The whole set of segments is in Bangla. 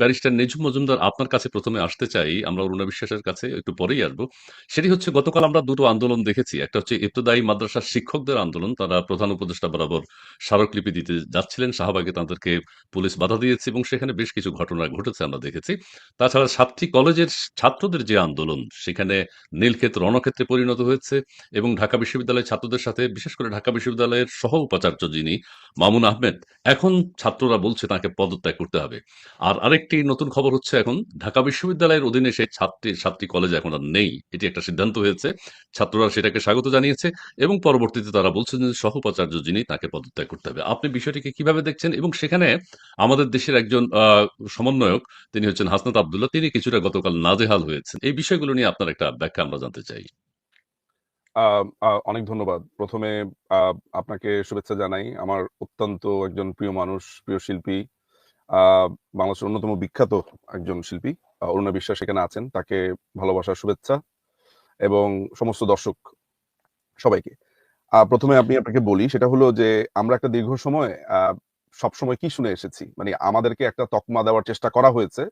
ব্যারিস্টার নেজুম মজুমদার আপনার কাছে প্রথমে আসতে চাই, আমরা অরুণা বিশ্বাসের কাছে একটু পরেই আসব। সেটি হচ্ছে, গতকাল আমরা দুটো আন্দোলন দেখেছি। একটা হচ্ছে ইবতদায়ী মাদ্রাসার শিক্ষকদের আন্দোলন, তারা প্রধান উপদেষ্টা বরাবর স্মারকলিপি দিতে যাচ্ছিলেন, শাহবাগে তাদেরকে পুলিশ বাধা দিয়েছে এবং সেখানে বেশ কিছু ঘটনা ঘটেছে আমরা দেখেছি। তাছাড়া সাতটি কলেজের ছাত্রদের যে আন্দোলন, সেখানে নীলক্ষেত রণক্ষেত্রে পরিণত হয়েছে এবং ঢাকা বিশ্ববিদ্যালয়ের ছাত্রদের সাথে, বিশেষ করে ঢাকা বিশ্ববিদ্যালয়ের সহ উপাচার্য যিনি মামুন আহমেদ, এখন ছাত্ররা বলছে তাকে পদত্যাগ করতে হবে। আর আরেকটি নতুন খবর হচ্ছে এখন, ঢাকা বিশ্ববিদ্যালয়ের অধীনে সেই ছাত্রী সাতটি কলেজ এখন আর নেই। এটি একটা সিদ্ধান্ত হয়েছে। ছাত্ররা সেটাকে স্বাগত জানিয়েছে এবং পরবর্তীতে তারা বলছেন যে সহ উপাচার্য যিনি তাকে পদত্যাগ করতে হবে। আপনি বিষয়টিকে কীভাবে দেখছেন? এবং সেখানে আমাদের দেশের একজন সমন্বয়ক, তিনি হচ্ছেন হাসনাত আবদুল্লাহ, তিনি কিছুটা গতকাল নাজেহাল হয়েছেন। এই বিষয়গুলো নিয়ে আপনার একটা ব্যাখ্যা আমরা জানতে চাই। অনেক ধন্যবাদ। প্রথমে আপনাকে শুভেচ্ছা জানাই। আমার অত্যন্ত একজন প্রিয় মানুষ, প্রিয় শিল্পী বাংলাদেশের অন্যতম বিখ্যাত একজন শিল্পী অরুণা বিশ্বাস এখানে আছেন। তাকে ভালোবাসার শুভেচ্ছা এবং সমস্ত দর্শক সবাইকে। প্রথমে আমি আপনাকে বলি, সেটা হলো যে আমরা একটা দীর্ঘ সময় সবসময় কি শুনে এসেছি? মানে আমাদেরকে একটা তকমা দেওয়ার চেষ্টা করা হয়েছে।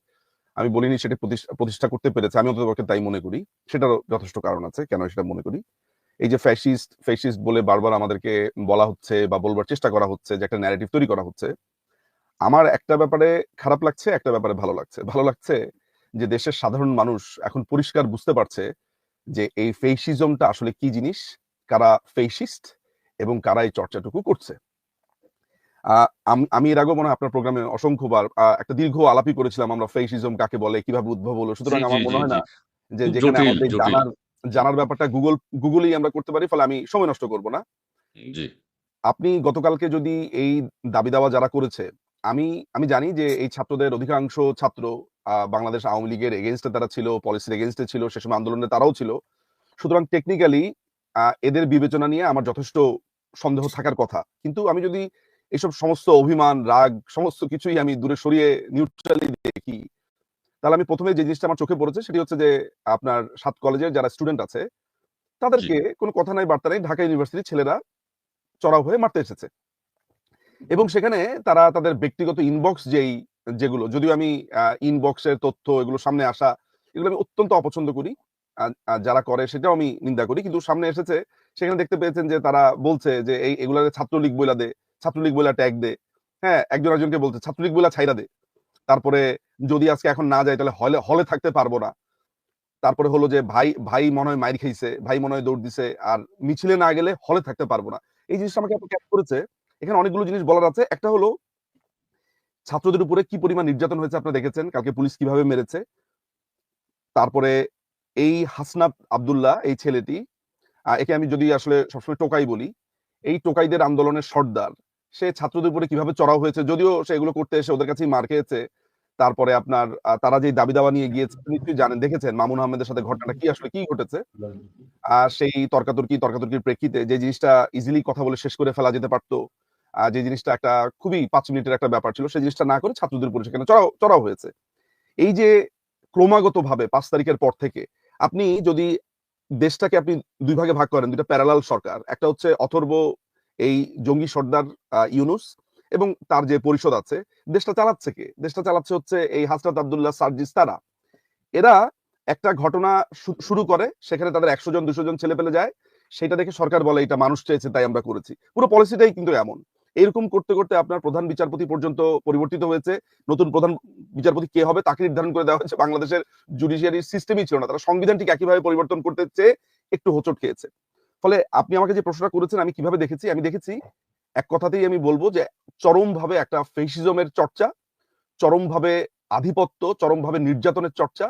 আমি বলিনি সেটা প্রতিষ্ঠা করতে পেরেছে, আমি অন্তত তাই মনে করি। সেটারও যথেষ্ট কারণ আছে, কেন সেটা মনে করি? এই যে ফ্যাসিস্ট ফ্যাসিস্ট বলে বারবার আমাদেরকে বলা হচ্ছে বা বলবার চেষ্টা করা হচ্ছে যে একটা ন্যারেটিভ তৈরি করা হচ্ছে আমার একটা ব্যাপারে খারাপ লাগছে একটা ব্যাপারে ভালো লাগছে। ভালো লাগছে যে দেশের সাধারণ মানুষ এখন পরিষ্কার বুঝতে পারছে যে এই ফেসিজমটা আসলে কি জিনিস কারা ফেসিস্ট এবং কারা এই চর্চাটুকু করছে। আমি এর আগেও মনে হয় আপনার প্রোগ্রামে অসংখ্যবার একটা দীর্ঘ আলাপি করেছিলাম আমরা ফেসিজম কাকে বলে কীভাবে উদ্ভব হলো। সুতরাং আমার মনে হয় না যে যেখানে আমাদের জানার জানার ব্যাপারটা গুগল গুগলেই আমরা করতে পারি ফলে আমি সময় নষ্ট করব না। আপনি গতকালকে যদি এই দাবি দাওয়া যারা করেছে আমি আমি জানি যে এই ছাত্রদের অধিকাংশ ছাত্র বাংলাদেশ আওয়ামী লীগের এগেনস্টে তারা ছিল পলিসির এগেনস্টে ছিল সে সময় আন্দোলনে তারাও ছিল। সুতরাং টেকনিক্যালি এদের বিবেচনা নিয়ে আমার যথেষ্ট সন্দেহ থাকার কথা। কিন্তু আমি যদি এইসব সমস্ত অভিমান রাগ সমস্ত কিছুই আমি দূরে সরিয়ে নিউট্রালি দেখি তাহলে আমি প্রথমে যে জিনিসটা আমার চোখে পড়েছে সেটি হচ্ছে যে আপনার সাত কলেজের যারা স্টুডেন্ট আছে তাদেরকে কোনো কথা নাই বার্তা নেই ঢাকা ইউনিভার্সিটির ছেলেরা চড়াও হয়ে মারতে এসেছে। এবং সেখানে তারা তাদের ব্যক্তিগত ইনবক্স যেই, যেগুলো, যদিও আমি ইনবক্সের তথ্য এগুলো সামনে আসা, এগুলো আমি অত্যন্ত অপছন্দ করি। যারা করে সেটাও আমি নিন্দা করি। কিন্তু সামনে এসেছে, সেখানে দেখতে পেয়েছেন যে তারা বলছে যে এই এগুলাকে ছাত্রলীগ বইলা দে, ছাত্রলীগ বইলা ট্যাগ দে। হ্যাঁ একজন একজনকে বলছে, ছাত্রলীগ বইলা ছাইরা দে। তারপরে যদি আজকে এখন না যায়, তাহলে হলে হলে থাকতে পারব না। তারপরে হলো যে ভাই ভাই মনে হয় মাইর খাইছে, ভাই মনে হয় দৌড় দিছে, আর মিছিলে না গেলে হলে থাকতে পারব না। এই জিনিসটা আমাকে এত ক্যাচ করেছে এখানে অনেকগুলো জিনিস বলার আছে। একটা হলো, ছাত্রদের উপরে কি পরিমাণ নির্যাতন হয়েছে আপনারা দেখেছেন, কালকে পুলিশ কীভাবে মেরেছে। তারপরে এই হাসনাত আব্দুল্লাহ, এই ছেলেটি একে আমি যদি আসলে সবসময় টোকাই বলি, এই টোকাইদের আন্দোলনের সর্দার। সে ছাত্রদের উপরে কীভাবে চড়াও হয়েছে, যদিও সে এগুলো করতে এসে ওদের কাছেই মার খেয়েছে। তারপরে আপনার তারা যে দাবি দাওয়া নিয়ে গিয়েছে, নিশ্চয়ই জানেন, দেখেছেন মামুন আহমেদের সাথে ঘটনাটা কি আসলে কি ঘটেছে। আর সেই তর্কাতর্কি, তর্কাতর্কির প্রেক্ষিতে যে জিনিসটা ইজিলি কথা বলে শেষ করে ফেলা যেতে পারতো যে জিনিসটা একটা খুবই পাঁচ মিনিটের একটা ব্যাপার ছিল, সেই জিনিসটা না করে ছাত্রদের উপরে সেখানে চড়াও চড়াও হয়েছে। এই যে ক্রমাগত ভাবে পাঁচ তারিখের পর থেকে আপনি যদি দেশটাকে আপনি দুই ভাগে ভাগ করেন, দুইটা প্যারালাল সরকার, একটা হচ্ছে অথর্ব এই জঙ্গি সর্দার ইউনুস এবং তার যে পরিষদ আছে, দেশটা চালাচ্ছে কে? দেশটা চালাচ্ছে হচ্ছে এই হাসরাত আবদুল্লাহ সার্জিস তারা। এরা একটা ঘটনা শুরু করে, সেখানে তাদের একশো জন, দুশো জন ছেলে পেলে যায়। সেটা দেখে সরকার বলে, এটা মানুষ চেয়েছে, তাই আমরা করেছি। পুরো পলিসিটাই কিন্তু এমন। এরকম করতে করতে আপনার প্রধান বিচারপতি পর্যন্ত পরিবর্তিত হয়েছে। নতুন প্রধান বিচারপতি কে হবে তাকে নির্ধারণ করে দেওয়া হয়েছে। বাংলাদেশের জুডিশিয়ারি সিস্টেমই ছিল না। তারা সংবিধান ঠিক একইভাবে পরিবর্তন করতে চেয়ে একটু হোঁচট খেয়েছে। ফলে আপনি আমাকে যে প্রশ্নটা করেছেন, আমি কীভাবে দেখেছি? আমি দেখেছি, এক কথাতেই আমি বলব যে চরমভাবে একটা ফেসিজমের চর্চা, চরমভাবে আধিপত্য, চরমভাবে নির্যাতনের চর্চা,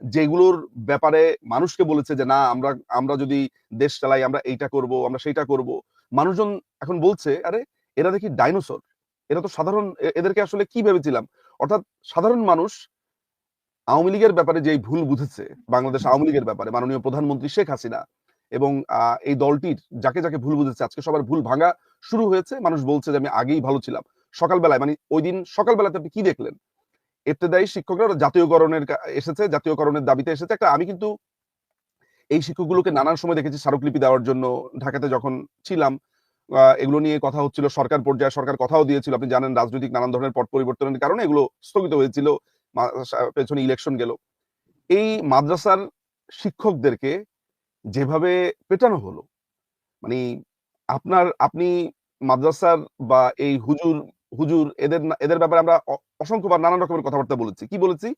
যেগুলোর ব্যাপারে মানুষকে বলেছে যে, না, আমরা আমরা যদি দেশ চালাই, আমরা এইটা করব, আমরা সেইটা করব। মানুষজন এখন বলছে, আরে এরা দেখি ডাইনোসর এরা তো সাধারণ এদেরকে আসলে কি ভেবেছিলাম? অর্থাৎ সাধারণ মানুষ আওয়ামী লীগের ব্যাপারে যে ভুল বুঝেছে, বাংলাদেশ আওয়ামী লীগের ব্যাপারে, মাননীয় প্রধানমন্ত্রী শেখ হাসিনা এবং এই দলটির যাকে যাকে ভুল বুঝেছে, আজকে সবার ভুল ভাঙা শুরু হয়েছে। মানুষ বলছে যে আমি আগেই ভালো ছিলাম। সকালবেলায় মানে ওই দিন সকালবেলাতে আপনি কি দেখলেন? ইবতেদায়ী শিক্ষকরা জাতীয়করণের এসেছে, জাতীয়করণের দাবিতে এসেছে। একটা, আমি কিন্তু এই শিক্ষকগুলোকে নানান সময় দেখেছি স্মারকলিপি দেওয়ার জন্য ঢাকাতে যখন ছিলাম এগুলো নিয়ে কথা হচ্ছিল, সরকার পর্যায়ে সরকার কথাও দিয়েছিল। আপনি জানেন, রাজনৈতিক নানান ধরনের পট পরিবর্তনের কারণে এগুলো স্থগিত হয়েছিল পেছনে ইলেকশন গেল। এই মাদ্রাসার শিক্ষকদেরকে যেভাবে পেটানো হলো মানে আপনার, আপনি মাদ্রাসার বা এই হুজুর হুজুর, এদের এদের ব্যাপারে আমরা অসংখ্যবার নানান রকমের কথাবার্তা বলেছি। কি বলেছি?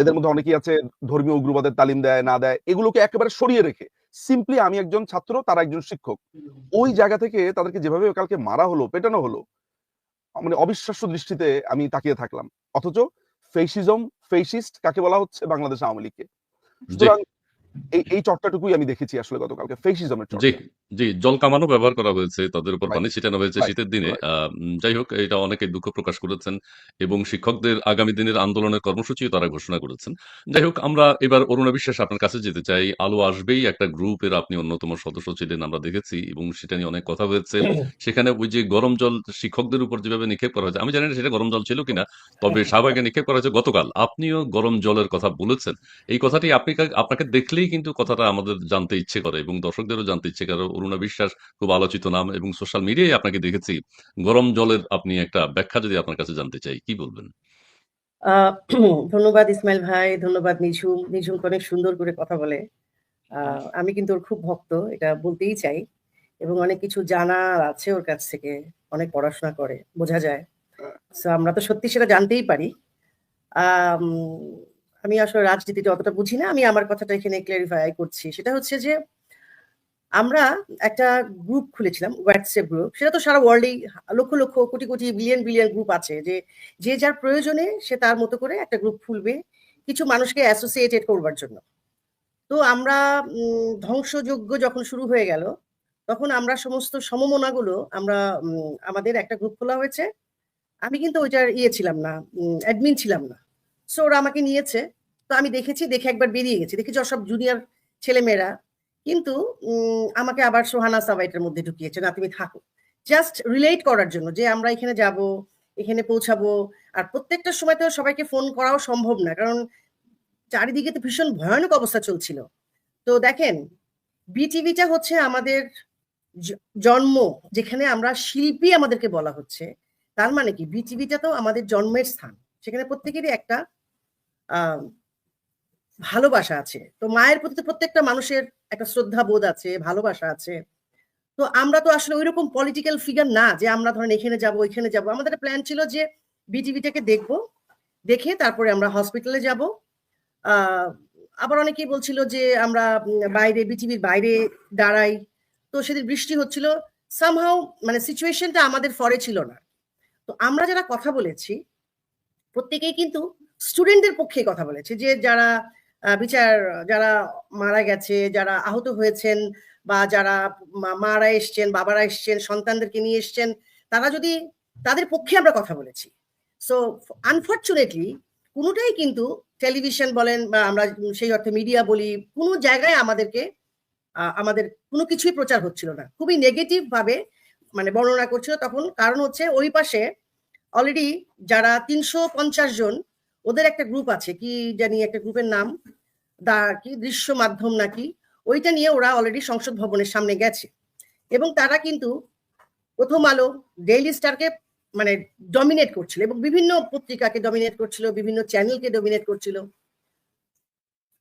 এদের মধ্যে অনেকেই আছে, ধর্মীয় উগ্রবাদের তালিম দেয়, না দেয়, এগুলোকে একেবারে সরিয়ে রেখে সিম্পলি আমি একজন ছাত্র তারা একজন শিক্ষক। ওই জায়গা থেকে তাদেরকে যেভাবে কালকে মারা হলো পেটানো হলো মানে অবিশ্বাস্য দৃষ্টিতে আমি তাকিয়ে থাকলাম। অথচ ফেসিজম ফেসিস্ট কাকে বলা হচ্ছে? বাংলাদেশ আওয়ামী লীগকে। সুতরাং এই এই চর্চাটুকুই আমি দেখেছি আসলে গতকালকে ফেসিজমের চর্চা। জি জল কামানো ব্যবহার করা হয়েছে তাদের উপর রাইট পানি ছিটানো হয়েছে রাইট শীতের দিনে। রাইট যাই হোক এটা অনেকে দুঃখ প্রকাশ করেছেন এবং শিক্ষকদের আগামী দিনের আন্দোলনের কর্মসূচিও তারা ঘোষণা করেছেন। যাই হোক আমরা এবার অরুণা বিশ্বাস আপনার কাছে যেতে চাই। আলো আসবেই একটা গ্রুপের আপনি অন্যতম সদস্য ছিলেন আমরা দেখেছি এবং সেটা নিয়ে অনেক কথা হয়েছে। সেখানে ওই যে গরম জল শিক্ষকদের উপর যেভাবে নিক্ষেপ করা হয়েছে আমি জানি না সেটা গরম জল ছিল কিনা তবে শাহবাগে নিক্ষেপ করা হয়েছে গতকাল। আপনিও গরম জলের কথা বলেছেন। এই কথাটি আপনি আপনাকে দেখলেই কিন্তু কথাটা আমাদের জানতে ইচ্ছে করে এবং দর্শকদেরও জানতে ইচ্ছে করে। অরুণা বিশ্বাস খুব আলোচিত নাম এবং সোশ্যাল মিডিয়ায় আপনাকে দেখেছি। গরম জলের আপনি একটা ব্যাখ্যা যদি আপনার কাছে জানতে চাই কি বলবেন? ধন্যবাদ ইসমাইল ভাই ধন্যবাদ নিঝুম নিঝুম অনেক সুন্দর করে কথা বলে। আমি কিন্তু ওর খুব ভক্ত এটা বলতেই চাই। এবং অনেক কিছু জানার আছে ওর কাছ থেকে অনেক পড়াশোনা করে বোঝা যায়। So, আমরা তো সত্যি সেটা জানতেই পারি। আমি আসলে রাজনীতিটা অতটা বুঝি না আমি আমার কথাটা এখানে ক্লারিফাই করছি। সেটা হচ্ছে যে আমরা একটা গ্রুপ খুলেছিলাম হোয়াটসঅ্যাপ গ্রুপ সেটা তো সারা ওয়ার্ল্ডেই lakh lakh crore crore billion billion group আছে যে যে যার প্রয়োজনে সে তার মতো করে একটা গ্রুপ খুলবে কিছু মানুষকে অ্যাসোসিয়েটেড করবার জন্য। তো আমরা উম, ধ্বংসযজ্ঞ যখন শুরু হয়ে গেল তখন আমরা সমস্ত সমমনাগুলো আমরা আমাদের একটা গ্রুপ খোলা হয়েছে। আমি কিন্তু ওইটার ইয়ে ছিলাম না অ্যাডমিন ছিলাম না। সো ওরা আমাকে নিয়েছে। তো আমি দেখেছি দেখে একবার বেরিয়ে গেছি। দেখেছি সব জুনিয়র ছেলেমেয়েরা কিন্তু আমাকে আবার সোহানা সাবাইটের মধ্যে ঢুকিয়েছে, না, তুমি থাকো। জাস্ট রিলেট করার জন্য যে আমরা এখানে যাব, এখানে পৌঁছাবো। আর প্রত্যেকটা সময় তো সবাইকে ফোন করাও সম্ভব না, কারণ চারিদিকে তো ভীষণ ভয়ানক অবস্থা চলছিল। তো দেখেন বিটিভিটা হচ্ছে আমাদের জন্ম, যেখানে আমরা শিল্পী আমাদেরকে বলা হচ্ছে। তার মানে কি? বিটিভিটা তো আমাদের জন্মের স্থান, সেখানে প্রত্যেকেরই একটা ভালোবাসা আছে। তো মায়ের প্রতি তো প্রত্যেকটা মানুষের একটা শ্রদ্ধা বোধ আছে, ভালোবাসা আছে। তো আমরা তো আসলে ওইরকম পলিটিক্যাল ফিগার না যে আমরা ধরেন এখানে যাব, ওইখানে যাব। আমাদের প্ল্যান ছিল যে বিটিভিটাকে দেখব, দেখে তারপরে আমরা হসপিটালে যাব। আবার অনেকেই বলছিল যে আমরা বাইরে বিটিভির বাইরে দাঁড়াই। তো সেদিন বৃষ্টি হচ্ছিল। সামহাও মানে সিচুয়েশনটা আমাদের ফরে ছিল না। তো আমরা যারা কথা বলেছি, প্রত্যেকেই কিন্তু স্টুডেন্টদের পক্ষে কথা বলেছে যে যারা বিচার, যারা মারা গেছে, যারা আহত হয়েছেন বা যারা মারা এসছেন, বাবারা এসছেন, সন্তানদেরকে নিয়ে এসছেন, তারা যদি তাদের পক্ষে আমরা কথা বলেছি। সো আনফর্চুনেটলি কোনোটাই কিন্তু টেলিভিশন বলেন বা আমরা সেই অর্থে মিডিয়া বলি, কোনো জায়গায় আমাদেরকে আমাদের কোনো কিছুই প্রচার হচ্ছিল না। খুবই নেগেটিভ ভাবে মানে বর্ণনা করছিল তখন। কারণ হচ্ছে ওই পাশে অলরেডি যারা তিনশো পঞ্চাশ জন, ওদের একটা গ্রুপ আছে। কি জানি একটা গ্রুপের নাম? দা কি দৃশ্য মাধ্যম নাকি, ওইটা নিয়ে ওরা অলরেডি সংসদ ভবনের সামনে গেছে। এবং তারা কিন্তু প্রথম আলো ডেইলি স্টারকে মানে ডমিনেট করছিল এবং বিভিন্ন পত্রিকাকে ডমিনেট করছিল, বিভিন্ন চ্যানেলকে ডমিনেট করছিল।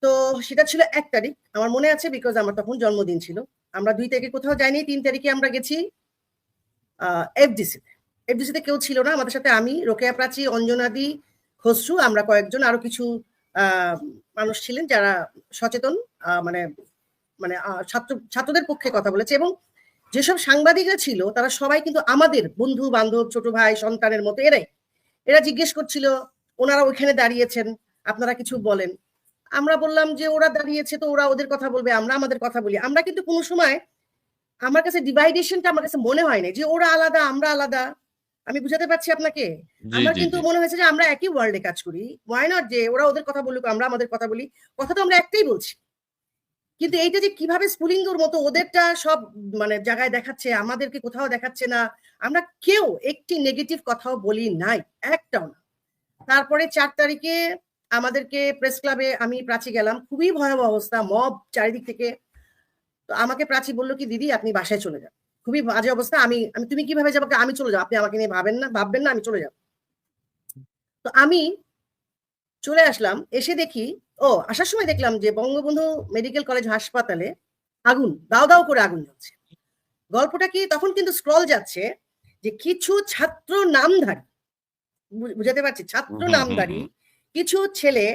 তো সেটা ছিল এক তারিখ। আমার মনে আছে বিকজ আমার তখন জন্মদিন ছিল। আমরা দুই তারিখে কোথাও যাইনি, তিন তারিখে আমরা গেছি এফডিসি এফডিসিতে কেউ ছিল না, আমাদের সাথে আমি, রোকেয়া প্রাচী, অঞ্জনাদি, খসরু, আমরা কয়েকজন, আরও কিছু মানুষ ছিলেন যারা সচেতন মানে মানে ছাত্র, ছাত্রদের পক্ষে কথা বলেছে এবং যেসব সাংবাদিকরা ছিল তারা সবাই কিন্তু আমাদের বন্ধু, বান্ধব, ছোট ভাই, সন্তানের মতো এরাই। এরা জিজ্ঞেস করছিল, ওনারা ওইখানে দাঁড়িয়েছেন, আপনারা কিছু বলেন? আমরা বললাম যে, ওরা দাঁড়িয়েছে তো ওরা ওদের কথা বলবে, আমরা আমাদের কথা বলি। আমরা কিন্তু কোনো সময়, আমার কাছে ডিভাইডেশনটা আমার কাছে মনে হয় না যে, ওরা আলাদা, আমরা আলাদা। আমি বুঝাতে পারছি আপনাকে? আমার কিন্তু মনে হয়েছে যে আমরা একই ওয়ার্ল্ডে কাজ করি। ওয়াই নট যে ওরা ওদের কথা বলুক আমরা আমাদের কথা বলি। কথা তো আমরা একটাই বলছি। কিন্তু এইটা যে কীভাবে স্পুলিঙ্গর মতো ওদেরটা সব মানে জায়গায় দেখাচ্ছে আমাদেরকে কোথাও দেখাচ্ছে না আমরা কেউ একটি নেগেটিভ কথাও বলি নাই একটাও না। তারপরে চার তারিখে আমাদেরকে প্রেস ক্লাবে আমি প্রাচী গেলাম। খুবই ভয়াবহ অবস্থা মব চারিদিক থেকে। তো আমাকে প্রাচী বলল কি দিদি আপনি বাসায় চলে যান। খুবই বাজে অবস্থা। আমি আমি তুমি কীভাবে যাব? আমি চলে যাব। আপনি আমাকে নিয়ে ভাবেন না ভাববেন না আমি চলে যাব। তো আমি চলে আসলাম এসে দেখি ও আসার সময় দেখলাম যে বঙ্গবন্ধু মেডিকেল কলেজ হাসপাতালে আগুন দাও দাও করে আগুন জ্বলছে। গল্পটা কি? তখন কিন্তু স্ক্রল যাচ্ছে যে কিছু ছাত্র নামধারী বুঝাতে পারছি? ছাত্র নামধারী কিছু ছেলে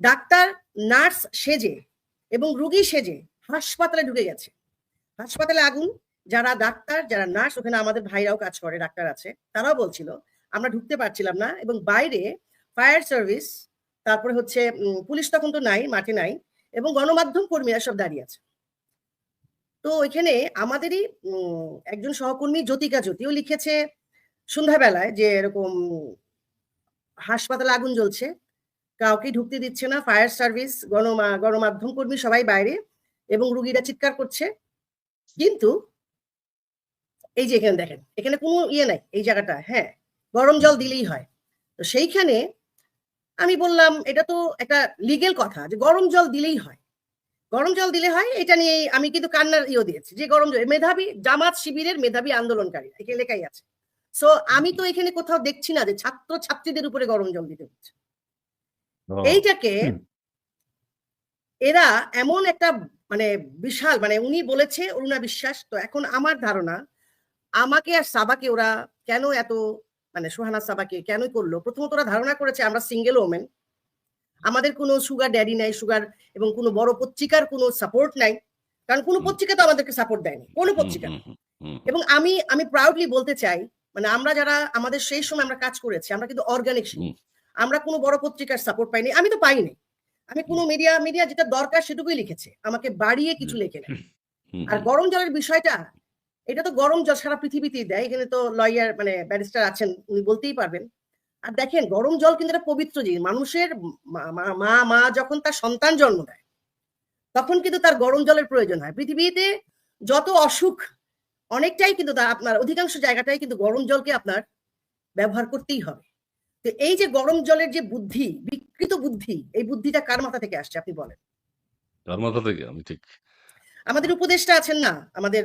ডাক্তার নার্স সেজে এবং রুগী সেজে হাসপাতালে ঢুকে গেছে। হাসপাতালে আগুন যারা ডাক্তার, যারা নার্স, ওখানে আমাদের ভাইরাও কাজ করে, ডাক্তার আছে, তারাও বলছিল, আমরা ঢুকতে পারছিলাম না এবং বাইরে ফায়ার সার্ভিস, তারপরে হচ্ছে পুলিশ তখন তো নাই, মাঠে নাই এবং গণমাধ্যম কর্মীরা সব দাঁড়িয়ে আছে। তো ওইখানে আমাদেরই একজন সহকর্মী জ্যোতিকা জ্যোতিও লিখেছে সন্ধ্যাবেলায় যে এরকম হাসপাতালে আগুন জ্বলছে কাউকে ঢুকতে দিচ্ছে না, ফায়ার সার্ভিস, গণমা, গণমাধ্যম কর্মী সবাই বাইরে এবং রুগীরা চিৎকার করছে। কিন্তু এই যে এখানে দেখেন এখানে কোনো ইয়ে নাই এই জায়গাটা হ্যাঁ গরম জল দিলেই হয়। তো সেইখানে আমি বললাম এটা তো একটা লিগেল কথা যে গরম জল দিলেই হয়। গরম জল দিলে হয় এটা নিয়ে আমি কিন্তু কান্নার ইয়ে দিয়েছি যে গরম জল মেধাবী জামাত শিবিরের মেধাবী আন্দোলনকারী এখানে লেখাই আছে। সো আমি তো এখানে কোথাও দেখছি না যে ছাত্র ছাত্রীদের উপরে গরম জল দিতে হচ্ছে। এইটাকে এরা এমন একটা মানে বিশাল মানে উনি বলেছে অরুণা বিশ্বাস তো এখন আমার ধারণা আমাকে আর সাবাকে ওরা কেন এত মানে সোহানা সাবাকে কেন করল? প্রথমত ওরা ধারণা করেছে আমরা সিঙ্গেল ওমেন আমাদের কোনো সুগার ড্যাডি নাই সুগার এবং কোনো বড় পত্রিকার কোনো সাপোর্ট নাই কারণ কোনো। পত্রিকা তো আমাদেরকে সাপোর্ট দেয়নি কোনো পত্রিকা। এবং আমি আমি প্রাউডলি বলতে চাই মানে আমরা যারা আমাদের সেই সময় আমরা কাজ করেছি আমরা কিন্তু অর্গানিক হুম। আমরা কোনো বড় পত্রিকার সাপোর্ট পাইনি আমি তো পাইনি। আমি কোনো মিডিয়া মিডিয়া যেটা দরকার সেটুকুই লিখেছে আমাকে বাড়িয়ে কিছু লেখে না আর গরম জলের বিষয়টা এটা তো গরম জল সারা পৃথিবীতেই দেয়, এখানে তো লয়ার মানে ব্যারিস্টার আছেন, উনি বলতেই পারবেন। আর দেখেন, গরম জল কিন্তু একটা পবিত্র জিনিস। মানুষের মা- মা যখন তার সন্তান জন্ম দেয়, তখন কিন্তু তার গরম জলের প্রয়োজন হয়। পৃথিবীতে যত অসুখ, অনেকটাই কিন্তু আপনার অধিকাংশ জায়গাটাই কিন্তু গরম জলকে আপনার ব্যবহার করতেই হবে। তো এই যে গরম জলের যে বুদ্ধি, বিকৃত বুদ্ধি, এই বুদ্ধিটা কার মাথা থেকে আসছে, আপনি বলেন? তার মাথা থেকে? আমি ঠিক আমাদের উপদেষ্টা আছেন না আমাদের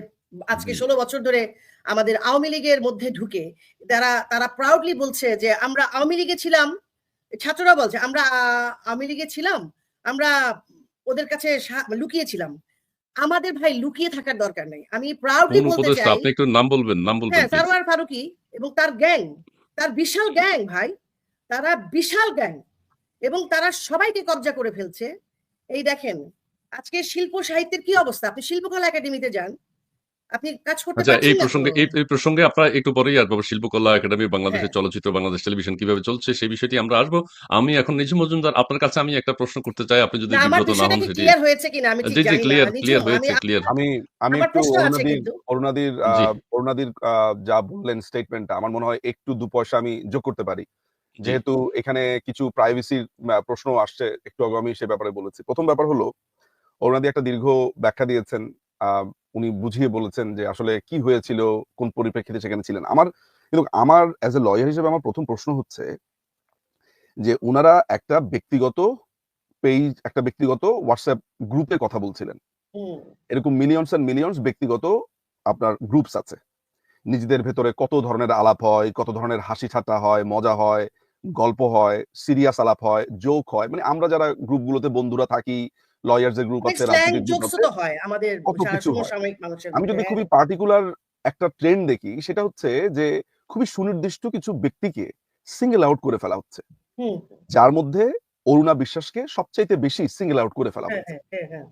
আজকে ষোলো বছর ধরে আমাদের আওয়ামী লীগের মধ্যে ঢুকে তারা তারা প্রাউডলি বলছে যে আমরা আওয়ামী লীগে ছিলাম। ছাত্ররা বলছে আমরা আওয়ামী লীগে ছিলাম আমরা ওদের কাছে লুকিয়েছিলাম আমাদের ভাই লুকিয়ে থাকার দরকার নেই। আমি প্রাউডলি বলতে চাই আপনি একটু নাম বলবেন নাম বলবেন হ্যাঁ। সারোয়ার ফারুকি এবং তার গ্যাং তার বিশাল গ্যাং ভাই তারা বিশাল গ্যাং এবং তারা সবাইকে কবজা করে ফেলছে। এই দেখেন আজকে শিল্প সাহিত্যের কি অবস্থা? আপনি শিল্পকলা একাডেমিতে যান। আপনি কাজ করতে আচ্ছা এই প্রসঙ্গে এই প্রসঙ্গে আপনারা একটু পরেই আসব। শিল্পকলা একাডেমি বাংলাদেশের হ্যাঁ। চলচ্চিত্র বাংলাদেশ টেলিভিশন কীভাবে চলছে সেই বিষয়টি আমরা আসব। আমি এখন নিজু মজুমদার আপনার কাছে আমি একটা প্রশ্ন করতে চাই। আপনি যদি বিব্রত না হন সেটি ক্লিয়ার হয়েছে কিনা? আমি ঠিক জি জি জানি ক্লিয়ার ক্লিয়ার হয়েছে ক্লিয়ার আমি আমি একটু অরুণাদির অরুণাদির আহ, অরুণাদির যা বললেন স্টেটমেন্টটা আমার মনে হয় একটু দু পয়সা আমি যোগ করতে পারি। যেহেতু এখানে কিছু প্রাইভেসির প্রশ্ন আসছে একটু আগে আমি সে ব্যাপারে বলেছি। প্রথম ব্যাপার হলো অরুণাদি একটা দীর্ঘ ব্যাখ্যা দিয়েছেন উনি বুঝিয়ে বলেছেন যে আসলে কি হয়েছিল কোন পরিপ্রেক্ষিতে সেখানে ছিলেন। আমার কিন্তু আমার অ্যাজ এ লয়ার হিসেবে আমার প্রথম প্রশ্ন হচ্ছে যে উনারা একটা ব্যক্তিগত পেজ একটা ব্যক্তিগত হোয়াটসঅ্যাপ গ্রুপে কথা বলছিলেন। এরকম মিলিয়নস অ্যান্ড মিলিয়নস ব্যক্তিগত আপনার গ্রুপস আছে। নিজেদের ভেতরে কত ধরনের আলাপ হয় কত ধরনের হাসি ঠাট্টা হয় মজা হয় গল্প হয় সিরিয়াস আলাপ হয় জোক হয়। মানে আমরা যারা গ্রুপগুলোতে বন্ধুরা থাকি লয়ার্স এর গ্রুপ আছে হয় আমাদের হয়। সমসাময়িক মানুষের আমি যদি খুবই পার্টিকুলার একটা ট্রেন্ড দেখি সেটা হচ্ছে যে খুবই সুনির্দিষ্ট কিছু ব্যক্তিকে সিঙ্গেল আউট করে ফেলা হচ্ছে। যার মধ্যে অরুণা বিশ্বাসকে সবচাইতে বেশি সিঙ্গেল আউট করে ফেলা হ্যাঁ, হচ্ছে হ্যাঁ, হ্যাঁ, হ্যাঁ।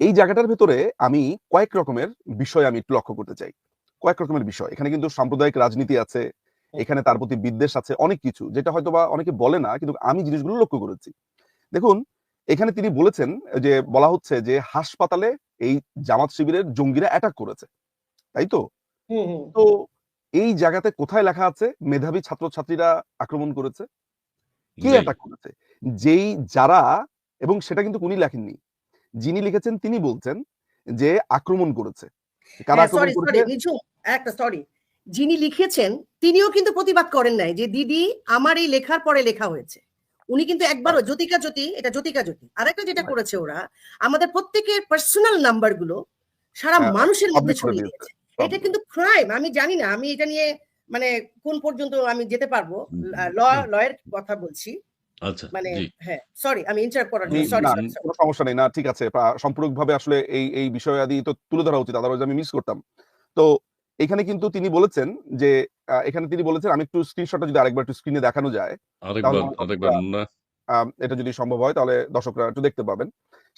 এই জায়গাটার ভেতরে আমি কয়েক রকমের বিষয় আমি একটু লক্ষ্য করতে চাই। কয়েক রকমের বিষয়। এখানে কিন্তু সাম্প্রদায়িক রাজনীতি আছে এখানে তার প্রতি বিদ্বেষ আছে অনেক কিছু যেটা হয়তো বা অনেকে বলে না কিন্তু আমি জিনিসগুলো লক্ষ্য করেছি। দেখুন এখানে তিনি বলেছেন যে বলা হচ্ছে যে হাসপাতালে এই জামাত শিবিরের জঙ্গিরা অ্যাটাক করেছে। তাই তো। তো এই জায়গাতে কোথায় লেখা আছে মেধাবী ছাত্রছাত্রীরা আক্রমণ করেছে? কে অ্যাটাক করেছে? যেই যারা এবং সেটা কিন্তু উনি লেখেননি। যিনি লিখেছেন তিনি বলছেন যে আক্রমণ করেছে। কারা আক্রমণ করেছে? একটা সরি যিনি লিখেছেন তিনিও কিন্তু প্রতিবাদ করেন নাই যে দিদি আমার এই লেখার পরে লেখা হয়েছে। উনি কিন্তু একবারও জ্যোতিকা জ্যোতি এটা জ্যোতিকা জ্যোতি। আরেকটা যেটা করেছে ওরা আমাদের প্রত্যেকের পার্সোনাল নাম্বারগুলো সারা হ্যাঁ, মানুষের মধ্যে ছড়িয়ে দিয়েছে। এটা কিন্তু ক্রাইম আমি জানি না আমি এটা নিয়ে মানে কোন পর্যন্ত আমি যেতে পারব ল। লয়ের কথা বলছি। আচ্ছা মানে হ্যাঁ সরি আমি ইন্টারাপ্ট করার জন্য সরি কোনো সমস্যা নেই না ঠিক আছে প্রা- সম্পূরকভাবে আসলে এই এই বিষয়াদি তো তুলে ধরা উচিত আদারওয়াইজ আমি মিস করতাম। তো এখানে কিন্তু তিনি বলেছেন যে এখানে তিনি বলেছেন আমি একটু স্ক্রিনশটটা যদি আরেকবার একটু স্ক্রিনে দেখানো যায় এটা যদি সম্ভব হয় তাহলে দর্শকরা একটু দেখতে পাবেন।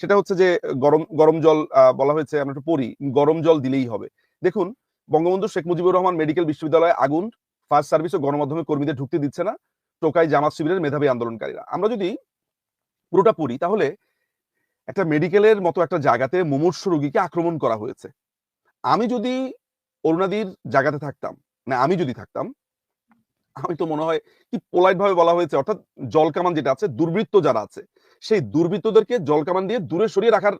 সেটা হচ্ছে যে গরম গরম জল বলা হয়েছে আমরা একটু পড়ি গরম জল দিলেই হবে। দেখুন বঙ্গবন্ধু শেখ মুজিবুর রহমান মেডিকেল বিশ্ববিদ্যালয়ে আগুন ফায়ার সার্ভিস ও গণমাধ্যমে কর্মীদের ঢুকতে দিচ্ছে না টোকাই জামাত শিবিরের মেধাবী আন্দোলনকারীরা। আমরা যদি পুরোটা পড়ি তাহলে একটা মেডিকেলের মতো একটা জায়গাতে মুমূর্ষু রোগীকে আক্রমণ করা হয়েছে। আমি যদি অরুণাদির জায়গাতে থাকতাম। মানে আমি যদি থাকতাম, আমি তো মনে হয় কি পোলাইট ভাবে বলা হয়েছে, অর্থাৎ জলকামান যেটা আছে, দুর্বৃত্ত যারা আছে, সেই দুর্বৃত্তদেরকে জলকামান দিয়ে দূরে সরিয়ে রাখার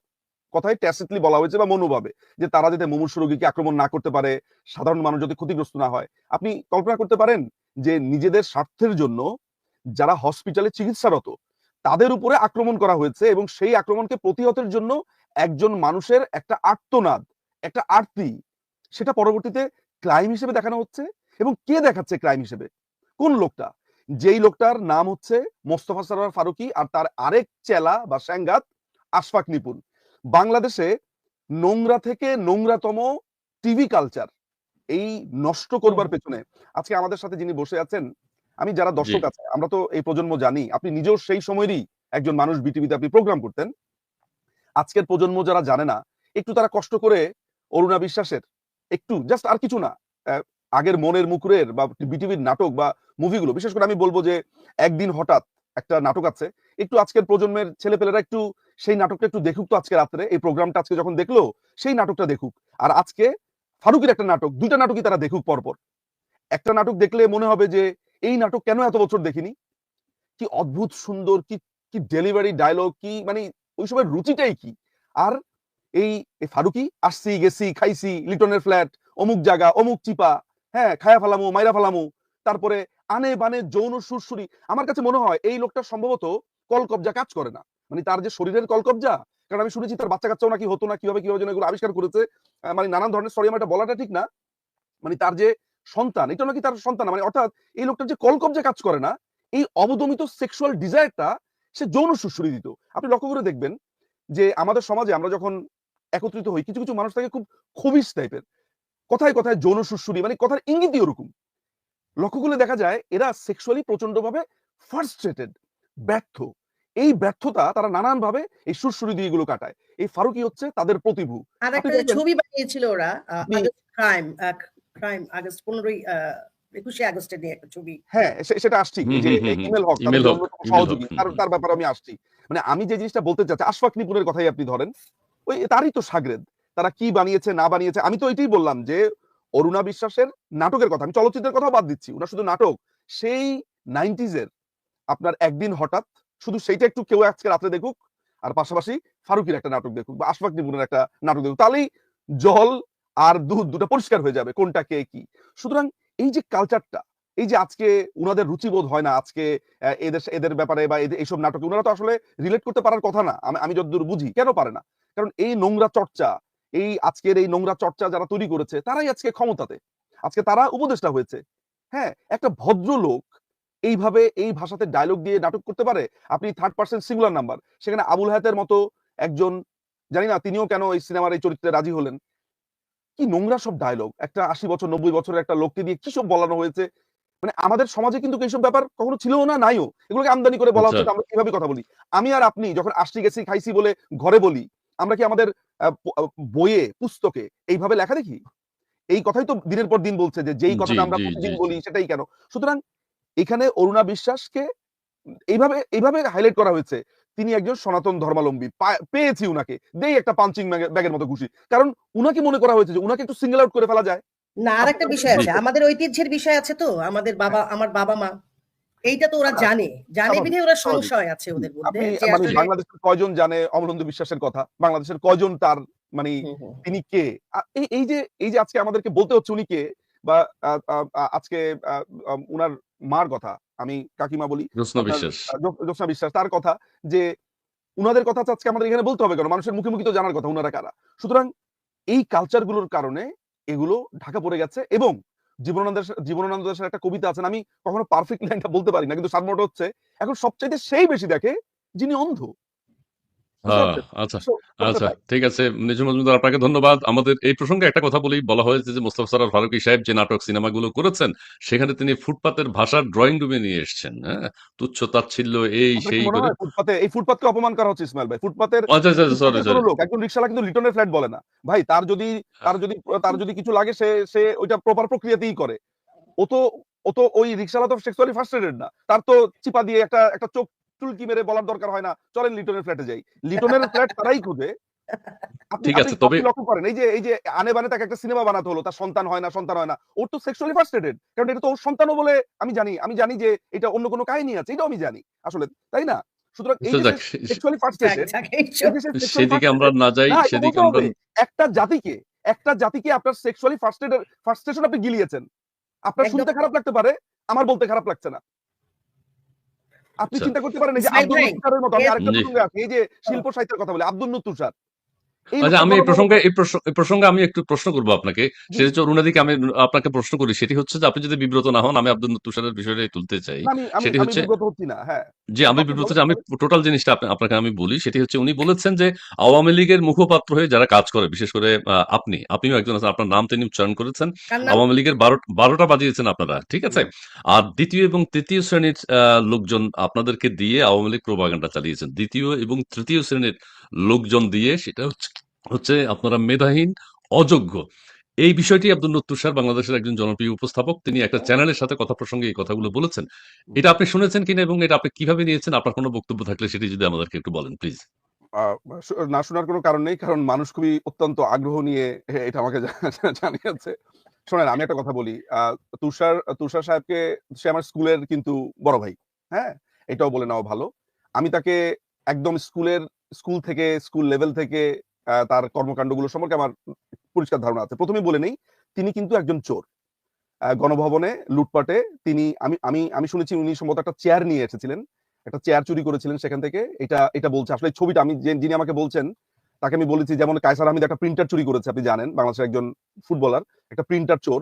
কথাই ট্যাসিটলি বলা হয়েছে বা মনোভাবে, যে তারা যাতে মুমূর্ষু রোগীকে আক্রমণ না করতে পারে, সাধারণ মানুষ যাতে ক্ষতিগ্রস্ত না হয়। আপনি কল্পনা করতে পারেন যে নিজেদের স্বার্থের জন্য যারা হসপিটালে চিকিৎসারত, তাদের উপরে আক্রমণ করা হয়েছে এবং সেই আক্রমণকে প্রতিহতের জন্য একজন মানুষের একটা আর্তনাদ একটা আরতি সেটা পরবর্তীতে ক্রাইম হিসেবে দেখানো হচ্ছে এবং কে দেখাচ্ছে ক্রাইম হিসেবে? কোন লোকটা? যেই লোকটার নাম হচ্ছে মোস্তফা সরোয়ার ফারুকি আর তার আরেক চেলা বা স্যাঙ্গাত আশফাক নিপুন বাংলাদেশে নোংরা থেকে নোংরাতম টিভি কালচার এই নষ্ট করবার পেছনে আজকে আমাদের সাথে যিনি বসে আছেন আমি যারা দর্শক আছে আমরা তো এই প্রজন্ম জানি আপনি নিজেও সেই সময়েরই একজন মানুষ বিটিভিতে আপনি প্রোগ্রাম করতেন। আজকের প্রজন্ম যারা জানে না একটু তারা কষ্ট করে অরুণা বিশ্বাসের একটু জাস্ট আর কিছু না। আগের মনের মুকুরের বা বিটিভির নাটক বা মুভিগুলো বিশেষ করে আমি বলব যে, একদিন হঠাৎ একটা নাটক আছে, একটু আজকের প্রজন্মের ছেলেপেলেরা একটু সেই নাটকটা একটু দেখুক তো আজকে রাত্রে, এই প্রোগ্রামটা আজকে যখন দেখল, সেই নাটকটা দেখুক। আর আজকে ফারুকের একটা নাটক, দুইটা নাটকই তারা দেখুক পরপর। একটা নাটক দেখলে মনে হবে যে, এই নাটক কেন এত বছর দেখিনি? কি অদ্ভুত সুন্দর, কি কি ডেলিভারি ডায়লগ কি মানে ওই সময় রুচিটাই কি? আর এই ফারুকি আসছি, গেছি, খাইছি, লিটনের ফ্ল্যাট অমুক জায়গা, অমুক চিপা হ্যাঁ খায়া ফালামু, মাইরা ফালামু, তারপরে আনে বানে যৌন সুরসুরি। আমার কাছে মনে হয় এই লোকটা সম্ভবত কলকবজা কাজ করে না। মানে তার যে শরীরের কলকবজা, কারণ আমি শুনেছি তার বাচ্চা কাচ্চাও নাকি হতো না, কীভাবে কীভাবে যেন এগুলো আবিষ্কার করেছে। মানে নানান ধরনের সরি আমার বলাটা ঠিক না। মানে তার যে সন্তান এটা নাকি তার সন্তান মানে অর্থাৎ এই লোকটার যে কলকবজা কাজ করে না, এই অবদমিত সেক্সুয়াল ডিজায়ারটা সে যৌন সুশ্রী দিত। আপনি লক্ষ্য করে দেখবেন যে আমাদের সমাজে আমরা যখন একত্রিত হই। কিছু কিছু মানুষ থাকে খুব খবিস টাইপের কথায় কথায় যৌন সুশ্রী মানে কথার ইঙ্গিতই ওরকম। লক্ষ্য করলে দেখা যায় এরা সেক্সুয়ালি প্রচন্ডভাবে ফার্স্ট্রেটেড ব্যর্থ। এই ব্যর্থতা তারা নানান ভাবে এই সুরসুরি দিয়ে এগুলো কাটায়। এই ফারুকি হচ্ছে তাদের প্রতিভু। আর একটা ছবি বানিয়েছিল ওরা ক্রাইম ক্রাইম আগস্ট পনেরোই একুশে আগস্টে নিয়ে একটা ছবি। হ্যাঁ সেটা আসছি। যে। ইমেল হক সহযোগী তার হুম। তার ব্যাপারে আমি আসছি। মানে আমি যে জিনিসটা বলতে চাচ্ছি আশফাক নিপুণের কথাই আপনি ধরেন। ওই তারই তো সাগরেদ। তারা কি বানিয়েছে, না বানিয়েছে, আমি তো এটাই বললাম যে, অরুণা বিশ্বাসের নাটকের কথা, আমি চলচ্চিত্রের কথা বাদ দিচ্ছি, ওনার শুধু নাটক। সেই নাইনটিজ এর আপনার একদিন হঠাৎ, শুধু সেইটা একটু কেউ আজকে রাত্রে দেখুক, আর পাশাপাশি ফারুকির একটা নাটক দেখুক, বা আশফাক নিপুণের একটা নাটক দেখুক, তাহলেই জল আর দুধ দুটো পরিষ্কার হয়ে যাবে, কোনটা কে কি। সুতরাং এই যে কালচারটা এই যে আজকে উনাদের রুচিবোধ হয় না, আজকে এদের এদের ব্যাপারে বা এইসব নাটকে ওনারা তো আসলে রিলেট করতে পারার কথা না আমি যতদূর বুঝি, কেন পারে না? কারণ এই নোংরা চর্চা এই আজকের এই নোংরা চর্চা যারা তৈরি করেছে তারাই আজকে ক্ষমতাতে। আজকে তারা উপদেষ্টা হয়েছে। হ্যাঁ একটা ভদ্রলোক এইভাবে এই ভাষাতে ডায়লগ দিয়ে নাটক করতে পারে? আপনি থার্ড পার্সন সিঙ্গুলার নাম্বার সেখানে আবুল হায়াতের মতো একজন জানি না তিনিও কেন এই সিনেমার এই চরিত্রে রাজি হলেন? কি নোংরা সব ডায়লগ একটা আশি বছর নব্বই বছরের একটা লোককে দিয়ে কি সব বলানো হয়েছে? মানে আমাদের সমাজে কিন্তু এইসব ব্যাপার কখনো ছিল না নাইও? এগুলোকে আমদানি করে বলা আচ্ছা। হচ্ছে আমরা কীভাবে কথা বলি? আমি আর আপনি যখন আসছি গেছি খাইছি বলে ঘরে বলি আমরা কি আমাদের বইয়ে পুস্তকে এইভাবে লেখা দেখি? এই কথাই তো দিনের পর দিন বলছে যে যেই কথাটা আমরা প্রতিদিন বলি সেটাই কেন? সুতরাং এখানে অরুণা বিশ্বাসকে এইভাবে এইভাবে হাইলাইট করা হয়েছে। তিনি একজন সনাতন ধর্মাবলম্বী পা- পেয়েছি উনাকে। দেই একটা পাঞ্চিং ব্যাগের মতো খুশি। কারণ উনাকে মনে করা হয়েছে যে উনাকে একটু সিঙ্গেল আউট করে ফেলা যায়। না আর একটা বিষয় আছে। আমাদের ঐতিহ্যের বিষয় আছে তো। আমাদের বাবা আমার বাবা মা। এইটা তো ওরা জানে। জানে বিধে ওরা সংশয় আছে ওদের মধ্যে আপনি মানে বাংলাদেশের কয়জন জানে অমরেন্দ্র বিশ্বাসের কথা? বাংলাদেশের কয়জন তার মানে। তিনি কে? এই যে এই যে আজকে আমাদেরকে বলতে হচ্ছে উনি কে বা আজকে উনার মার কথা আমি কাকিমা বলি জ্যোৎস্না বিশ্বাস। জ্যোৎস্না বিশ্বাস তার কথা যে উনাদের কথা আজকে আমাদের এখানে বলতে হবে কেন? মানুষের মুখে মুখে তো জানার কথা উনারা কারা? সুতরাং এই কালচারগুলোর কারণে এগুলো ঢাকা পড়ে গেছে এবং জীবনানন্দ জীবনানন্দ দাসের একটা কবিতা আছেন আমি কখনো পারফেক্ট লাইনটা বলতে পারি না, কিন্তু সারমোট হচ্ছে, এখন সবচাইতে সেই বেশি দেখে যিনি অন্ধ? আচ্ছা আচ্ছা ঠিক আছে নিজুম মজুমদার আপনাকে ধন্যবাদ। আমাদের এই প্রসঙ্গে একটা কথা বলি। বলা হয়েছে যে মোস্তফা সরার ফারুকী সাহেব যে নাটক সিনেমাগুলো করেছেন সেখানে তিনি ফুটপাতের ভাষার ড্রয়িং রুমে নিয়ে এসেছেন হ্যাঁ? তুচ্ছ তাচ্ছিল্য এই সেই করে। ফুটপাতে এই ফুটপাতকে অপমান করা হচ্ছে ইসমাইল ভাই? ফুটপাতের আচ্ছা আচ্ছা সরি সরি লোক একজন কিন্তু লিটনের ফ্ল্যাট বলে না। ভাই তার যদি তার যদি তার যদি কিছু লাগে সে সে ওইটা প্রপার প্রক্রিয়াতেই করে। ও তো ও তো ওই রিক্সাওয়ালা তো সেক্সুয়ালি ফার্স্ট্রেটেড না। তার তো চিপা দিয়ে একটা একটা চোখ চুলকি মেরে বলার দরকার হয় না। চলেন লিটনের ফ্ল্যাটে যাই। লিটনের ফ্ল্যাট তারাই খুঁজে। ঠিক আছে, তবে- লক্ষ্য করেন এই যে এই যে আনে বানে তাকে একটা সিনেমা বানাতে হলো তার সন্তান হয় না সন্তান হয় না ওর তো সেক্সুয়ালি ফার্স্ট্রেটেড কারণ এটা তো ওর সন্তানও বলে আমি জানি আমি জানি যে এটা অন্য কোনো কাহিনী আছে এটাও আমি জানি আসলে তাই না? সুতরাং এই যে সেক্সুয়ালি এইসব সেদিকে আমরা না যাই সেদিকে আমরা একটা জাতিকে একটা জাতিকে আপনার সেক্সুয়ালি ফার্স্টেড ফার্স্টেশন আপনি গিলিয়েছেন। আপনার। শুনতে খারাপ লাগতে পারে আমার বলতে খারাপ লাগছে না। আপনি আচ্ছা। চিন্তা করতে পারেন এই যে আব্দুল নুতুর তুষারের মতো আমি আরেকটা। প্রসঙ্গে আসি এই যে শিল্প সাহিত্যের কথা বলি আব্দুল তুষার আচ্ছা আমি এই প্রসঙ্গে এই প্রসঙ্গে আমি একটু প্রশ্ন করব আপনাকে। সেটা হচ্ছে অরুণাদিকে আমি আপনাকে প্রশ্ন করি সেটি হচ্ছে যে আপনি যদি বিব্রত না হন আমি আব্দুল তুষারের বিষয়টাই তুলতে চাই। সেটি হচ্ছে- বিব্রত হচ্ছি না হ্যাঁ। যে আমি বিব্রত আমি টোটাল জিনিসটা আপনাকে আমি বলি সেটি হচ্ছে উনি বলেছেন যে আওয়ামী লীগের মুখপাত্র হয়ে যারা কাজ করে বিশেষ করে আহ, আপনি আপনিও একজন আছেন আপনার নাম তিনি উচ্চারণ করেছেন। আওয়ামী লীগের বারো বারোটা বাজিয়েছেন আপনারা ঠিক আছে? আর দ্বিতীয় এবং তৃতীয় শ্রেণির আহ, লোকজন আপনাদেরকে দিয়ে আওয়ামী লীগ প্রোপাগান্ডা চালিয়েছেন। দ্বিতীয় এবং তৃতীয় শ্রেণির লোকজন দিয়ে সেটা হচ্ছে হচ্ছে আপনারা মেধাহীন, অযোগ্য। এই বিষয়টি আব্দুল তুষার, বাংলাদেশের একজন জনপ্রিয় উপস্থাপক, তিনি একটা চ্যানেলের সাথে কথা প্রসঙ্গে এই কথাগুলো বলেছেন। এটা আপনি শুনেছেন কিনা এবং এটা আপনি কীভাবে নিয়েছেন, আপনার কোনো বক্তব্য থাকলে সেটি যদি আমাদেরকে একটু বলেন, প্লিজ। না শোনার কোনো কারণ নেই, কারণ মানুষ খুবই অত্যন্ত আগ্রহ নিয়ে এটা আমাকে জানিয়েছে। শোনেন, আমি একটা কথা বলি। তুষার তুষার সাহেবকে, সে আমার স্কুলের কিন্তু বড় ভাই হ্যাঁ? এটাও বলে নেওয়া ভালো। আমি তাকে একদম স্কুলের, স্কুল থেকে, স্কুল লেভেল থেকে তার কর্মকাণ্ডগুলো সম্পর্কে আমার পরিষ্কার ধারণা আছে। প্রথমে বলে নেই তিনি কিন্তু একজন চোর। গণভবনে লুটপাটে তিনি আমি আমি আমি শুনেছি উনি সম্ভবত একটা চেয়ার নিয়ে এসেছিলেন। একটা চেয়ার চুরি করেছিলেন সেখান থেকে। এটা এটা বলছে। আসলে ছবিটা আমি যিনি আমাকে বলছেন তাকে আমি বলেছি যেমন কায়সার আহমেদ একটা প্রিন্টার চুরি করেছে আপনি জানেন বাংলাদেশের একজন ফুটবলার একটা প্রিন্টার চোর।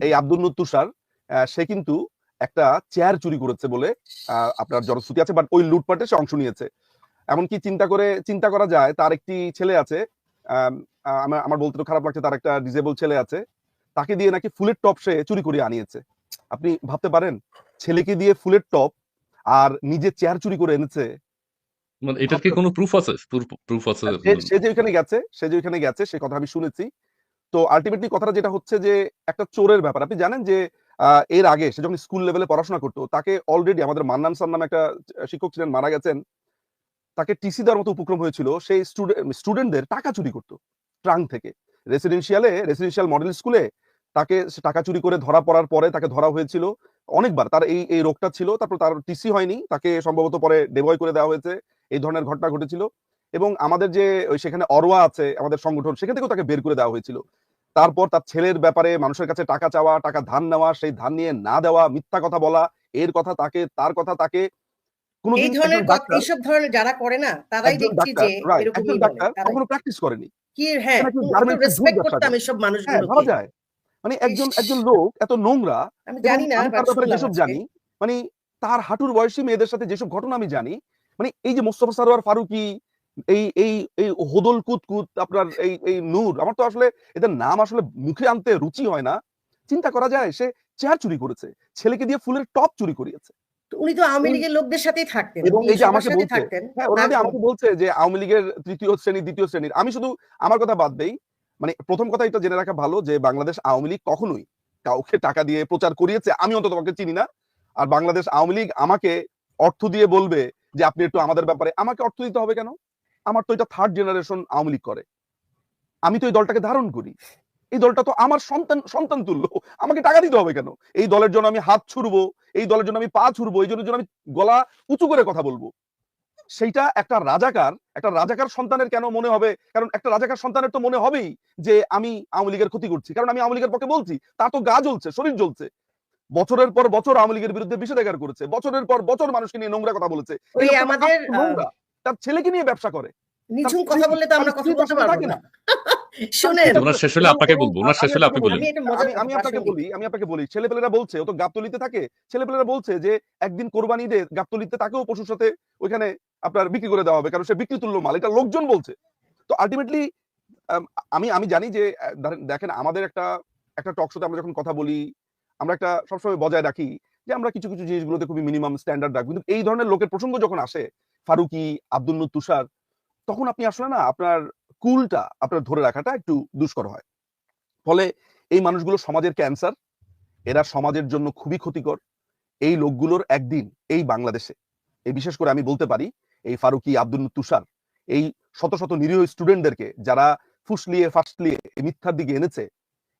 এই, আব্দুল তুষার আহ, সে কিন্তু একটা চেয়ার চুরি করেছে বলে আহ, আপনার জনশ্রুতি আছে বাট ওই লুটপাটে সে অংশ নিয়েছে। এমনকি চিন্তা করে চিন্তা করা যায় তার একটি ছেলে আছে আমার আমার বলতে তো খারাপ লাগছে তার একটা ডিজেবল ছেলে আছে তাকে দিয়ে নাকি ফুলের টপ সে চুরি করে আনিয়েছে। আপনি ভাবতে পারেন ছেলেকে দিয়ে ফুলের টপ আর নিজে চেয়ার চুরি করে এনেছে। মানে এটার কি কোনো প্রুফ আছে? প্রুফ আছে? সে- যে ওইখানে গেছে সে যে ওইখানে গেছে সে কথা আমি শুনেছি। তো আলটিমেটলি কথাটা যেটা হচ্ছে যে একটা চোরের ব্যাপার। আপনি জানেন যে আহ, এর আগে সে যখন স্কুল লেভেলে পড়াশোনা করতো তাকে অলরেডি আমাদের মান্নান স্যার নামে একটা শিক্ষক ছিলেন মারা গেছেন। তাকে টিসি দেওয়ার মতো উপক্রম হয়েছিল, সেই স্টুডেন্টদের টাকা চুরি করতো ট্রাঙ্ক থেকে। রেসিডেন্সিয়ালে রেসিডেন্সিয়াল মডেল স্কুলে তাকে টাকা চুরি করে ধরা পড়ার পরে তাকে ধরা হয়েছিল অনেকবার। তার এই এই রোগটা ছিল, তারপর তার টিসি হয়নি, তাকে সম্ভবত পরে ডেবয় করে দেওয়া হয়েছে। এই ধরনের ঘটনা ঘটেছিল এবং আমাদের যে, ওই সেখানে অরওয়া আছে, আমাদের সংগঠন, সেখান থেকেও তাকে বের করে দেওয়া হয়েছিল। তারপর তার ছেলের ব্যাপারে মানুষের কাছে টাকা চাওয়া, টাকা ধান নেওয়া, সেই ধান নিয়ে না দেওয়া, মিথ্যা কথা বলা, এর কথা তাকে, তার কথা তাকে এই ধরনের এইসব ধরনের যারা করে না তারাই দেখছি যে একজন বলে ডাক্তার কখনো প্র্যাকটিস করেনি। কি হ্যাঁ রেসপেক্ট করতাম। এসব হ্যাঁ ভাবা যায়। মানে একজন একজন লোক এত নোংরা আমি জানি না যেসব জানি মানে তার হাঁটুর বয়সী মেয়েদের সাথে যেসব ঘটনা আমি জানি মানে এই যে মোস্তফা সারোয়ার ফারুকি এই এই এই হোদল কুতকুত আপনার এই এই নূর আমার তো আসলে এদের নাম আসলে মুখে আনতে রুচি হয় না। চিন্তা করা যায় সে চেয়ার চুরি করেছে ছেলেকে দিয়ে ফুলের টপ চুরি করিয়েছে। উনি তো আওয়ামী লীগের লোকদের সাথেই থাকতেন এবং এই যে আমাকে বলছে, হ্যাঁ আমাকে বলছে যে আওয়ামী লীগের তৃতীয় শ্রেণি দ্বিতীয় শ্রেণির আমি শুধু আমার কথা বাদ দেই মানে প্রথম কথা এটা জেনে রাখা ভালো যে বাংলাদেশ আওয়ামী লীগ কখনোই কাউকে টাকা দিয়ে প্রচার করিয়েছে আমি অন্তত পক্ষে চিনি না। আর বাংলাদেশ আওয়ামী লীগ আমাকে অর্থ দিয়ে বলবে যে আপনি একটু আমাদের ব্যাপারে আমাকে অর্থ দিতে হবে কেন? আমার তো এটা থার্ড জেনারেশন আওয়ামী লীগ করে। আমি তো এই দলটাকে ধারণ করি। এই দলটা তো আমার সন্তান সন্তান তুল্য আমাকে টাকা দিতে হবে কেন? এই দলের জন্য আমি হাত ছুড়বো এই দলের জন্য আমি পা ছুড়বো এই জন্য আমি গলা উঁচু করে কথা বলব। সেইটা একটা রাজাকার একটা রাজাকার সন্তানের কেন মনে হবে? কারণ একটা রাজাকার সন্তানের তো মনে হবেই যে আমি আওয়ামী লীগের ক্ষতি করছি। কারণ আমি আওয়ামী লীগের পক্ষে বলছি তার তো গা জ্বলছে শরীর জ্বলছে। বছরের পর বছর আওয়ামী লীগের বিরুদ্ধে বিষেধাগার করেছে বছরের পর বছর মানুষকে নিয়ে নোংরা কথা বলেছে। তার ছেলেকে নিয়ে ব্যবসা করে। নিঝুম কথা বললে তো আমরা কথা বলতে পারব না। শোনেন ওনার শেষ হলে আপনাকে বলব ওনার শেষ হলে আপনি বলেন। আমি আপনাকে বলি আমি আপনাকে বলি ছেলেপেলেরা বলছে ও তো গাবতলিতে থাকে ছেলেপেলেরা বলছে যে একদিন কোরবানি ঈদে গাবতলিতে তাকেও পশুর সাথে ওইখানে আপনার বিক্রি করে দেওয়া হবে কারণ সে বিক্রি তুল্য মাল এটা লোকজন বলছে। তো আলটিমেটলি আমি আমি জানি যে দেখেন আমাদের একটা একটা টক শোতে আমরা যখন কথা বলি আমরা একটা সবসময় বজায় রাখি যে আমরা কিছু কিছু জিনিসগুলোতে খুবই মিনিমাম স্ট্যান্ডার্ড রাখব। কিন্তু এই ধরনের লোকের প্রসঙ্গ যখন আসে ফারুকি আব্দুল নূর তুষার তখন আপনি আসলে না আপনার কুলটা আপনার ধরে রাখাটা একটু দুষ্কর হয়। ফলে এই মানুষগুলো সমাজের ক্যান্সার এরা সমাজের জন্য খুবই ক্ষতিকর। এই লোকগুলোর একদিন এই বাংলাদেশে এই বিশেষ করে আমি বলতে পারি, এই ফারুকি আব্দুল তুষার, এই শত শত নিরীহ স্টুডেন্টদেরকে যারা ফুসলিয়ে ফাসলিয়ে মিথ্যার দিকে এনেছে,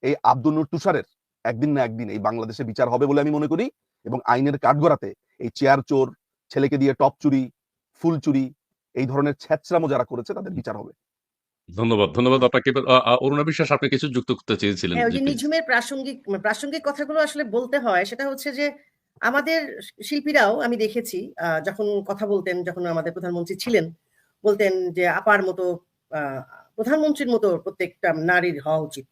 এই আব্দুল তুষারের একদিন না একদিন এই বাংলাদেশে বিচার হবে বলে আমি মনে করি এবং আইনের কাঠগড়াতে এই চেয়ার চোর, ছেলেকে দিয়ে টপ চুরি, ফুল চুরি, এই ধরনের ছ্যাচরামো যারা করেছে তাদের বিচার হবে। ধন্যবাদ ধন্যবাদ আপনাকে। আ, আ, অরুণা বিশ্বাস আপনি কিছু যুক্ত করতে চেয়েছিলেন হ্যাঁ ওই জি, যে please। নিঝুমের প্রাসঙ্গিক প্রাসঙ্গিক কথাগুলো আসলে বলতে হয় সেটা হচ্ছে যে আমাদের শিল্পীরাও আমি দেখেছি যখন কথা বলতেন যখন আমাদের প্রধানমন্ত্রী ছিলেন বলতেন যে আপার মতো প্রধানমন্ত্রীর মতো প্রত্যেকটা নারীর হওয়া উচিত।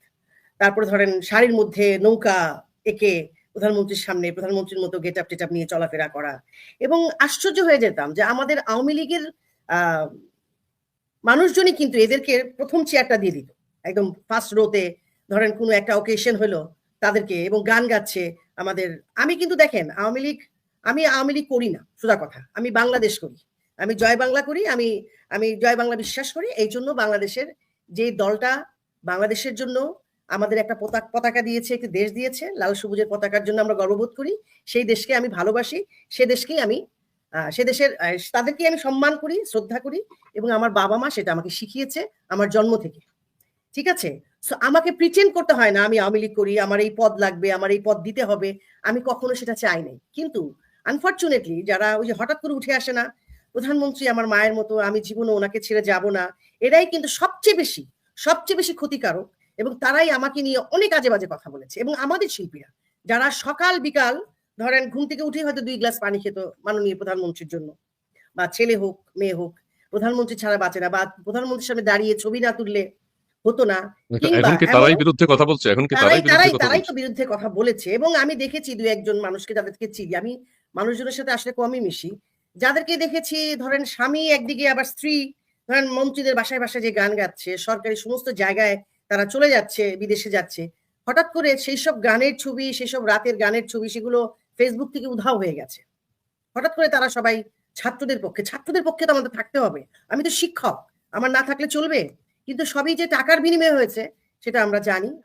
তারপরে ধরেন শাড়ির মধ্যে নৌকা এঁকে প্রধানমন্ত্রীর সামনে প্রধানমন্ত্রীর মতো গেট আপ টেট নিয়ে চলাফেরা করা। এবং আশ্চর্য হয়ে যেতাম যে আমাদের আওয়ামী লীগের আহ, মানুষজনই কিন্তু এদেরকে প্রথম চেয়ারটা দিয়ে দিত। একদম ফার্স্ট রোতে ধরেন কোনো একটা অকেশন হলো তাদেরকে এবং গান গাচ্ছে আমাদের। আমি কিন্তু দেখেন, আওয়ামী লীগ, আমি আওয়ামী লীগ করি না, সোজা কথা। আমি বাংলাদেশ করি। আমি জয় বাংলা করি, আমি আমি জয় বাংলা বিশ্বাস করি। এই জন্য বাংলাদেশের যে দলটা বাংলাদেশের জন্য আমাদের একটা পতাকা পতাকা দিয়েছে, একটি দেশ দিয়েছে, লাল সবুজের পতাকার জন্য আমরা গর্ববোধ করি। সেই দেশকে আমি ভালোবাসি। সে দেশকেই আমি সে দেশের তাদেরকে আমি সম্মান করি, শ্রদ্ধা করি এবং আমার বাবা মা সেটা আমাকে শিখিয়েছে আমার জন্ম থেকে। ঠিক আছে? আমাকে প্রিটেন্ড করতে হয় না আমি আওয়ামী লীগ করি, আমার এই পদ লাগবে, আমার এই পদ দিতে হবে। আমি কখনো সেটা চাই নাই। কিন্তু আনফর্চুনেটলি যারা ওই যে হঠাৎ করে উঠে আসে না, প্রধানমন্ত্রী আমার মায়ের মতো, আমি জীবনে ওনাকে ছেড়ে যাব না, এরাই কিন্তু সবচেয়ে বেশি সবচেয়ে বেশি ক্ষতিকারক এবং তারাই আমাকে নিয়ে অনেক আজে বাজে কথা বলেছে এবং আমাদের শিল্পীরা, যারা সকাল বিকাল ধরেন ঘুম থেকে উঠে হয়তো দুই গ্লাস পানি খেত মাননীয় প্রধানমন্ত্রীর জন্য। বা ছেলে হোক মেয়ে হোক প্রধানমন্ত্রী ছাড়া বাঁচে না। বা প্রধানমন্ত্রীর সামনে দাঁড়িয়ে ছবি না তুললে হতো না। এখন কি তারাই বিরুদ্ধে কথা বলছে? এখন কি তারাই তারাই তারাই তো বিরুদ্ধে কথা বলেছে। এবং আমি দেখেছি দু একজন মানুষকে যাদেরকে চিনি আমি মানুষজনের সাথে আসলে কমই মিশি। যাদেরকে দেখেছি ধরেন স্বামী একদিকে আবার স্ত্রী। ধরেন মন্ত্রীদের বাসায় বাসায় যে গান গাচ্ছে সরকারি সমস্ত জায়গায় তারা চলে যাচ্ছে বিদেশে যাচ্ছে। হঠাৎ করে সেই সব গানের ছবি সেই সব রাতের গানের ছবি সেগুলো ফেসবুক থেকে উধাও হয়ে গেছে। হঠাৎ করে তারা সবাই ছাত্রদের পক্ষে ছাত্রদের পক্ষে তো আমাদের থাকতে হবে। আমি তো শিক্ষক, আমার না থাকলে চলবে? কিন্তু সবই যে টাকার বিনিময়ে হয়েছে, সেটা আমরা জানি।